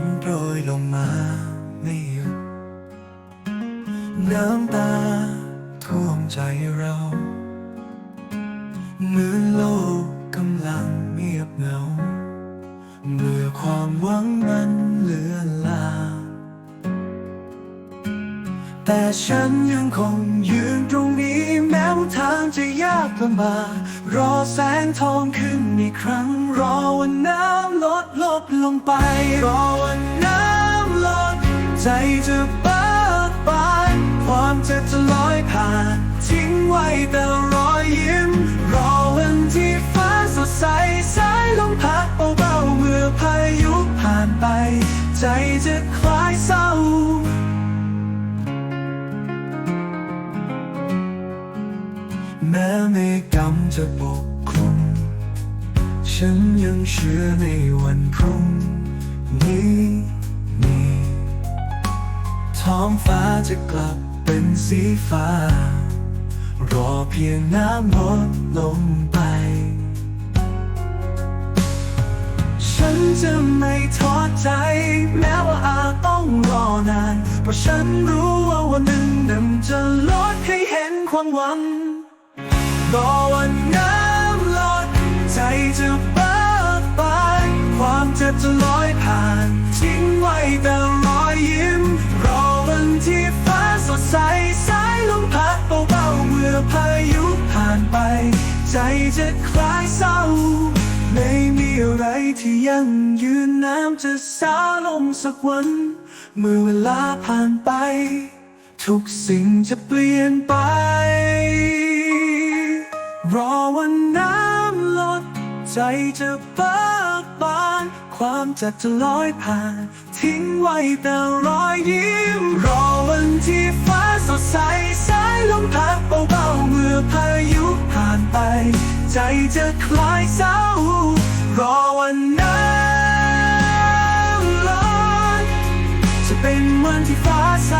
นโปรยลงมาไม่หยุดน้ำตาท่วมใจเราเมื่อโลกกำลังเงียบเหงาเมื่อความหวังมันเหลือลา แต่ฉันยังคง จะยากลำบากรอแสงทองขึ้นอีกครั้ง รอวันน้ำลดลดลงไป รอวันน้ำลด ใจจะเบิกบานความเจ็บจะลอยผ่านทิ้งไว้แต่รอยยิ้ม รอวันที่ฟ้าสดใสสายลมพัดเบาๆเมื่อพายุผ่านไป ใจจะคลายเศร้า แม้เมฆดำจะปกคลุม ฉันยังเชื่อในวันพรุ่งนี้มีท้องฟ้าจะกลับเป็นสีฟ้า รอเพียงน้ำลดลงไป ฉันจะไม่ท้อใจ แม้ว่าอาจต้องรอนาน เพราะฉันรู้ว่าวันหนึ่งนั้นจะลดให้เห็นความหวัง รอวันน้ำลดใจจะเบิกบานความเจ็บจะลอยผ่าน ทิ้งไว้แต่รอยยิ้ม รอวันที่ฟ้าสดใสสายลมพัดเบาๆเมื่อพายุผ่านไป ใจจะคลายเศร้า ไม่มีอะไรที่ยังยืนน้ำจะสาลงสักวัน เมื่อเวลาผ่านไป ทุกสิ่งจะเปลี่ยนไป วันน้ำลด ใจจะเบิกบาน ความเจ็บจะลอยผ่าน ทิ้งไว้แต่รอยยิ้ม รอวันที่ฟ้าสดใส สายลมพัดเบาๆเมื่อพายุผ่านไป ใจจะคลายเศร้ารอวันน้ำลดจะเป็นวันที่ฟ้าใส